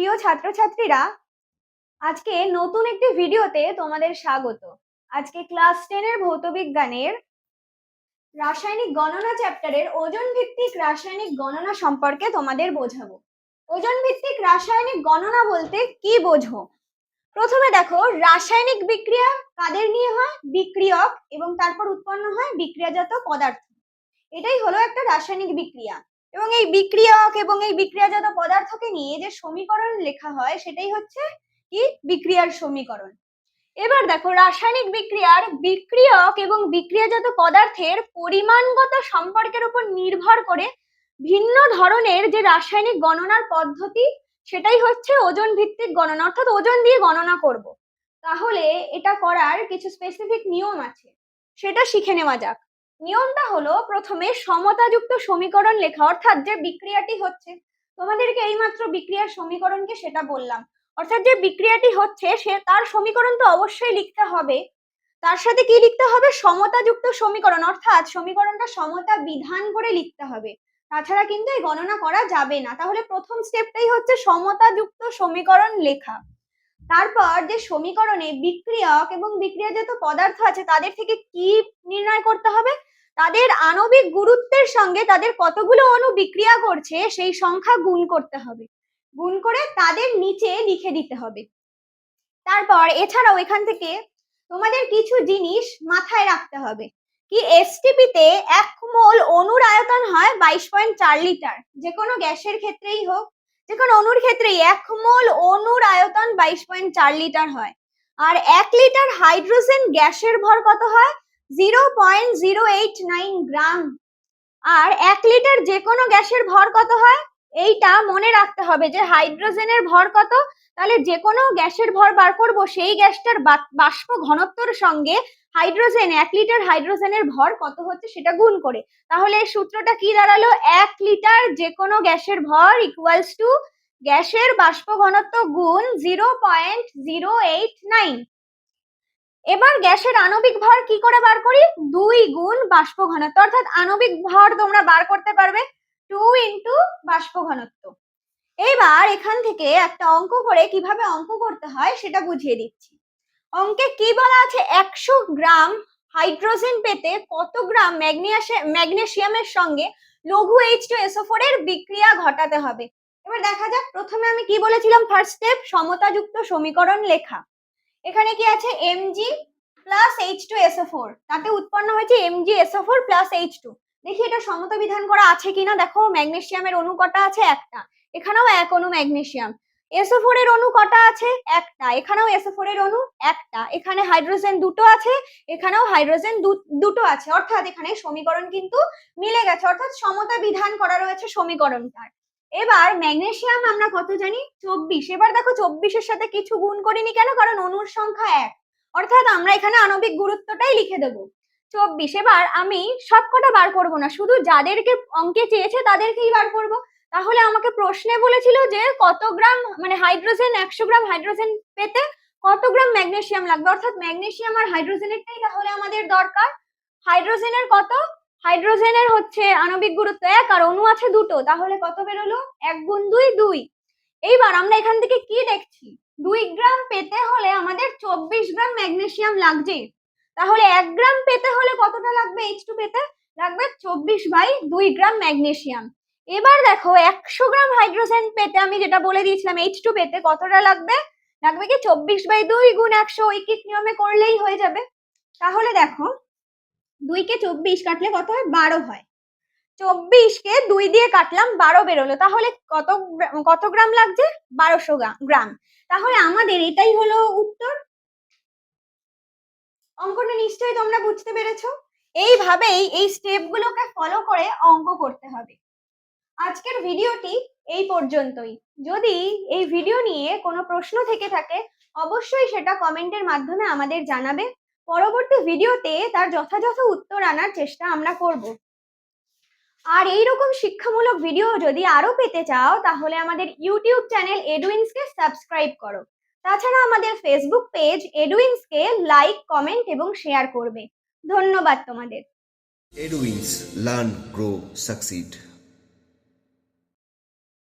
প্রিয় ছাত্রছাত্রীরা, আজকে নতুন একটি ভিডিওতে তোমাদের স্বাগত। আজকে ক্লাস টেনের ভৌতবিজ্ঞানের রাসায়নিক গণনা চ্যাপ্টারের ওজন ভিত্তিক রাসায়নিক গণনা সম্পর্কে তোমাদের বোঝাবো। ওজন ভিত্তিক রাসায়নিক গণনা বলতে কি বোঝো? প্রথমে দেখো, রাসায়নিক বিক্রিয়া কাদের নিয়ে হয়? বিক্রিয়ক এবং তারপর উৎপন্ন হয় বিক্রিয়াজাত পদার্থ। এটাই হলো একটা রাসায়নিক বিক্রিয়া। এবং এই বিক্রিয়ক এবং এই বিক্রিয়াজাত পদার্থকে নিয়ে যে সমীকরণ লেখা হয়, সেটাই হচ্ছে কি? বিক্রিয়ার সমীকরণ। এবার দেখো, রাসায়নিক বিক্রিয়ার বিক্রিয়ক এবং বিক্রিয়াজাত পদার্থের পরিমাণগত সম্পর্কের উপর নির্ভর করে ভিন্ন ধরনের যে রাসায়নিক গণনার পদ্ধতি, সেটাই হচ্ছে ওজন ভিত্তিক গণনা, অর্থাৎ ওজন দিয়ে গণনা করব। তাহলে এটা করার কিছু স্পেসিফিক নিয়ম আছে। সেটা শিখে নেওয়া যাক। নিয়মটা হলো প্রথমে সমতাযুক্ত সমীকরণ লেখা, অর্থাৎ যে বিক্রিয়াটি হচ্ছে, তোমাদেরকে এইমাত্র বিক্রিয়ার সমীকরণকে সেটা বললাম। অর্থাৎ যে বিক্রিয়াটি হচ্ছে, সে তার সমীকরণ তো অবশ্যই লিখতে হবে। তার সাথে কি লিখতে হবে? সমতাযুক্ত সমীকরণ, অর্থাৎ সমীকরণটা সমতা বিধান করে লিখতে হবে। তাছাড়া কিন্তু এই গণনা করা যাবে না। তাহলে প্রথম স্টেপটাই হচ্ছে সমতাযুক্ত সমীকরণ লেখা। তারপর যে সমীকরণে বিক্রিয়ক এবং বিক্রিয়াজাত পদার্থ আছে, তাদের থেকে কি নির্ণয় করতে হবে? তাদের আণবিক গুরুত্বের সঙ্গে তাদের কতগুলো অণু বিক্রিয়া করছে সেই সংখ্যা গুণ করতে হবে। গুণ করে তাদের নিচে লিখে দিতে হবে। তারপর এছাড়াও এখান থেকে তোমাদের কিছু জিনিস মাথায় রাখতে হবে। কি এসটিপিতে এক মোল অণুর আয়তন হয় বাইশ পয়েন্ট চার লিটার। যে কোনো গ্যাসের ক্ষেত্রেই হোক যে কোনো অণুর ক্ষেত্রেই এক মোল অণুর আয়তন বাইশ পয়েন্ট চার লিটার হয়। আর এক লিটার হাইড্রোজেন গ্যাসের ভর কত হয়? Zero point zero eight nine gram আর এক লিটার যে কোনো গ্যাসের ভর কত হয়? এইটা মনে রাখতে হবে যে হাইড্রোজেনের ভর কত। তাহলে যে কোনো গ্যাসের ভর বার করব, সেই গ্যাসটার বাষ্প ঘনত্বর সঙ্গে হাইড্রোজেন, এক লিটার হাইড্রোজেনের ভর কত হচ্ছে সেটা গুণ করে। তাহলে সূত্রটা কি দাঁড়াল? এক লিটার যে কোনো গ্যাসের ভর ইকুয়ালস টু গ্যাসের বাষ্প ঘনত্ব গুণ zero point zero eight nine এবার গ্যাসের আণবিক ভর কি করে বার করি? দুই গুণ বাষ্প ঘনত্ব অর্থাৎ আণবিক ভর তোমরা বার করতে পারবে টু ইন্টু বাষ্প ঘনত্ব এবার এখান থেকে একটা অঙ্ক করে কীভাবে অঙ্ক করতে হয় সেটা বুঝিয়ে দিচ্ছি। অঙ্কে কি বলা আছে? একশো গ্রাম হাইড্রোজেন পেতে কত গ্রাম ম্যাগনেশিয়ামের সঙ্গে লঘু এইচ টু এসও ফোর এর বিক্রিয়া ঘটাতে হবে? এবার দেখা যাক। প্রথমে আমি কি বলেছিলাম? ফার্স্ট স্টেপ সমতাযুক্ত সমীকরণ লেখা। এখানে কি আছে? Mg plus H two SO four তাতে উৎপন্ন হয়েছে Mg SO four plus H two দেখি এটা সমতা বিধান করা আছে কিনা? দেখো ম্যাগনেশিয়ামের অণু কটা আছে? একটা। এখানেও এক অণু ম্যাগনেশিয়াম এসও ফোর এর অণু কটা আছে? একটা। এখানেও এসও ফোর এর অণু, একটা। এখানে হাইড্রোজেন দুটো আছে, এখানেও হাইড্রোজেন দুটো আছে। অর্থাৎ এখানে সমীকরণ কিন্তু মিলে গেছে। অর্থাৎ সমতা বিধান করা রয়েছে সমীকরণটার। এবার ম্যাগনেশিয়াম আমরা কত জানি? চব্বিশ। এবার দেখো চব্বিশের সাথে কিছু গুণ করিনি কেন? কারণ অনুর সংখ্যা এক। অর্থাৎ আমরা এখানে আণবিক গুরুত্বটাই লিখে দেবো। চব্বিশ। এবার আমি সবকটা বার করব না। শুধু যাদেরকে অঙ্কে চেয়েছে তাদেরকেই বার করব। তাহলে আমাকে প্রশ্নে বলেছিল যে কত গ্রাম মানে হাইড্রোজেন, একশো গ্রাম হাইড্রোজেন পেতে কত গ্রাম ম্যাগনেশিয়াম লাগবে? অর্থাৎ ম্যাগনেশিয়াম আর হাইড্রোজেনেরটাই তাহলে আমাদের দরকার। হাইড্রোজেনের কত? হাইড্রোজেনের হচ্ছে আণবিক গুরুত্ব এক আর অণু আছে দুটো, তাহলে কত বেরোলো? এক গুণ দুই দুই। এইবার আমরা এখান থেকে কি দেখছি? দুই গ্রাম পেতে হলে আমাদের চব্বিশ গ্রাম ম্যাগনেশিয়াম লাগছে তাহলে এক গ্রাম পেতে হলে কতটা লাগবে? এইচ টু পেতে লাগবে চব্বিশ বাই দুই গ্রাম ম্যাগনেশিয়াম এবার দেখো, একশো গ্রাম হাইড্রোজেন পেতে আমি যেটা বলে দিয়েছিলাম এইচ টু পেতে কতটা লাগবে? লাগবে কি চব্বিশ বাই দুই গুণ একশো ঐকিক নিয়মে করলেই হয়ে যাবে? তাহলে দেখো দুইকে চব্বিশ কাটলে কত হয়? বারো হয়। চব্বিশকে দুই দিয়ে কাটলাম, বারো বেরোলো। তাহলে কত কত গ্রাম লাগছে? বারোশো গ্রাম। তাহলে আমাদের এটাই হলো উত্তর। অঙ্কটা নিশ্চয়ই তোমরা বুঝতে পেরেছ। এইভাবেই এই স্টেপগুলোকে ফলো করে অঙ্ক করতে হবে। আজকের ভিডিওটি এই পর্যন্তই। যদি এই ভিডিও নিয়ে কোনো প্রশ্ন থেকে থাকে, অবশ্যই সেটা কমেন্টের মাধ্যমে আমাদের জানাবে। পরবর্তী ভিডিওতে তার যথাযথ উত্তর আনার চেষ্টা আমরা করব। আর এই রকম শিক্ষামূলক ভিডিও যদি আরও পেতে চাও তাহলে আমাদের ইউটিউব চ্যানেল এডুইন্সকে সাবস্ক্রাইব করো। তাছাড়া আমাদের ফেসবুক পেজ এডুইন্সকে লাইক কমেন্ট এবং শেয়ার করবে। ধন্যবাদ তোমাদের। Edwins Learn, Grow, Succeed.